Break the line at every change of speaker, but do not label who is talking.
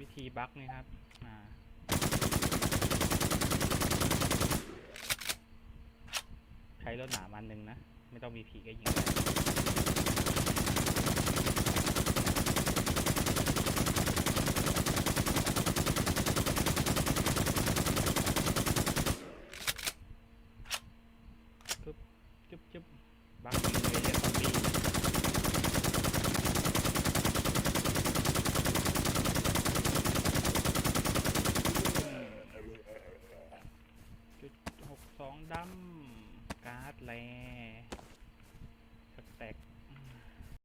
วิธีบั๊กนี่ครับอ่าใช้รถหนามอันหนึ่งนะ ไม่ต้องมีผีก็ยิงได้จุ๊บจุ๊บจุ๊บบั๊กยิงเลยเรียกซอมบี้จุดหก สองดำการ์ดแล